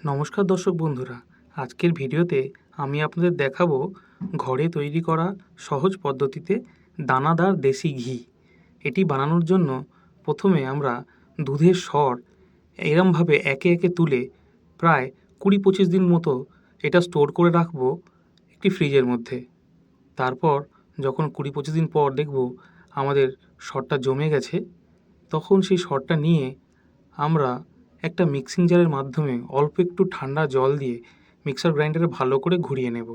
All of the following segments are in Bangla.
নমস্কার দর্শক বন্ধুরা, আজকের ভিডিওতে আমি আপনাদের দেখাবো ঘরে তৈরি করা সহজ পদ্ধতিতে দানাদার দেশি ঘি। এটি বানানোর জন্য প্রথমে আমরা দুধের স্বর এরমভাবে একে একে তুলে প্রায় কুড়ি পঁচিশ দিন মতো এটা স্টোর করে রাখব একটি ফ্রিজের মধ্যে। তারপর যখন কুড়ি পঁচিশ দিন পর দেখব আমাদের স্বরটা জমে গেছে, তখন সেই স্বরটা নিয়ে আমরা একটা মিক্সিং জারের মাধ্যমে অল্প একটু ঠান্ডা জল দিয়ে মিক্সার গ্রাইন্ডারে ভালো করে ঘুরিয়ে নেব।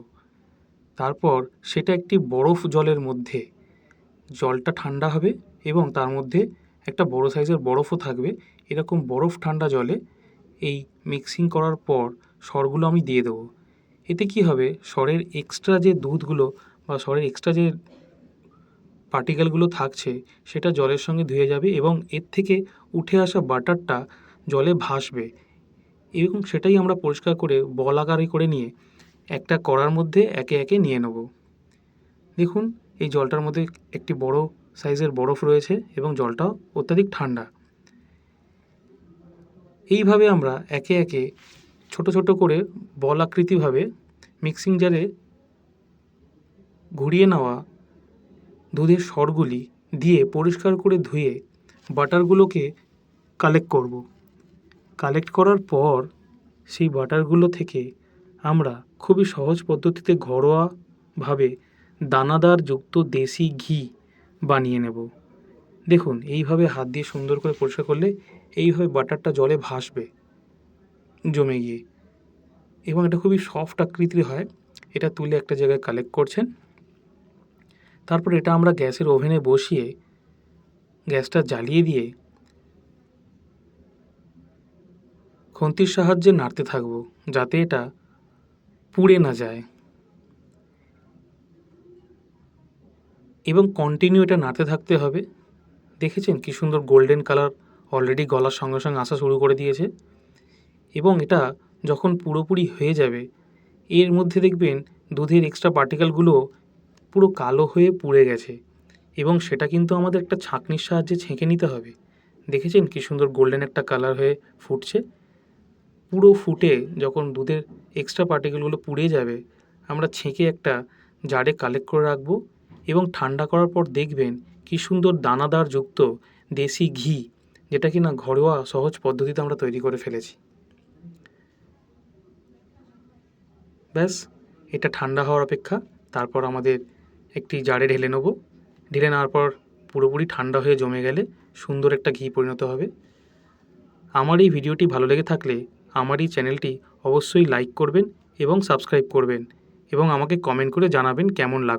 তারপর সেটা একটি বরফ জলের মধ্যে জলটা ঠান্ডা হবে এবং তার মধ্যে একটা বড় সাইজের বরফও থাকবে। এরকম বরফ ঠান্ডা জলে এই মিক্সিং করার পর স্বরগুলো আমি দিয়ে দেবো। এতে কী হবে? স্বরের এক্সট্রা যে দুধগুলো বা স্বরের এক্সট্রা যে পার্টিকেলগুলো থাকছে সেটা জলের সঙ্গে ধুয়ে যাবে এবং এর থেকে উঠে আসা বাটারটা জলে ভাসবে। এবং সেটাই আমরা পরিষ্কার করে, বল আকারে করে নিয়ে একটা কড়ার মধ্যে একে একে নিয়ে নেব। দেখুন, এই জলটার মধ্যে একটি বড় সাইজের বরফ রয়েছে এবং জলটাও অত্যাধিক ঠান্ডা। এইভাবে আমরা একে একে ছোট ছোট করে বল আকৃতিভাবে মিক্সিং জারে ঘুরিয়ে নেওয়া দুধের স্বরগুলি দিয়ে পরিষ্কার করে ধুয়ে বাটারগুলোকে কালেক্ট করব। কালেক্ট করার পর সেই বাটারগুলো থেকে আমরা খুবই সহজ পদ্ধতিতে ঘরোয়াভাবে দানাদার যুক্ত দেশি ঘি বানিয়ে নেব। দেখুন, এইভাবে হাত দিয়ে সুন্দর করে পরিষ্কার করলে এইভাবে বাটারটা জলে ভাসবে, জমে গিয়ে। এবং এটা খুবই সফট আকৃতির হয়। এটা তুলে একটা জায়গায় কালেক্ট করছেন। তারপর এটা আমরা গ্যাসের ওভেনে বসিয়ে গ্যাসটা জ্বালিয়ে দিয়ে খুন্তির সাহায্যে নাড়তে থাকব, যাতে এটা পুড়ে না যায়। এবং কন্টিনিউ এটা নাড়তে থাকতে হবে। দেখেছেন কি সুন্দর গোল্ডেন কালার অলরেডি গলার সঙ্গে সঙ্গে আসা শুরু করে দিয়েছে। এবং এটা যখন পুরোপুরি হয়ে যাবে, এর মধ্যে দেখবেন দুধের এক্সট্রা পার্টিকেলগুলো পুরো কালো হয়ে পুড়ে গেছে। এবং সেটা কিন্তু আমাদের একটা ছাঁকনির সাহায্যে ছেঁকে নিতে হবে। দেখেছেন কি সুন্দর গোল্ডেন একটা কালার হয়ে ফুটছে। পুরো ফুটে যখন দুধের এক্সট্রা পার্টিকেলগুলো পুড়ে যাবে, আমরা ছেঁকে একটা জারে কালেক্ট করে রাখব এবং ঠান্ডা করার পর দেখবেন কি সুন্দর দানাদার যুক্ত দেশি ঘি, যেটা কি না ঘরোয়া সহজ পদ্ধতিতে আমরা তৈরি করে ফেলেছি। ব্যাস, এটা ঠান্ডা হওয়ার অপেক্ষা, তারপর আমাদের একটি জারে ঢেলে নেব। ঢেলে নেওয়ার পর পুরোপুরি ঠান্ডা হয়ে জমে গেলে সুন্দর একটা ঘি পরিণত হবে। আমার এই ভিডিওটি ভালো লেগে থাকলে আমার এই চ্যানেলটি অবশ্যই লাইক করবেন এবং সাবস্ক্রাইব করবেন এবং আমাকে কমেন্ট করে জানাবেন কেমন লাগবে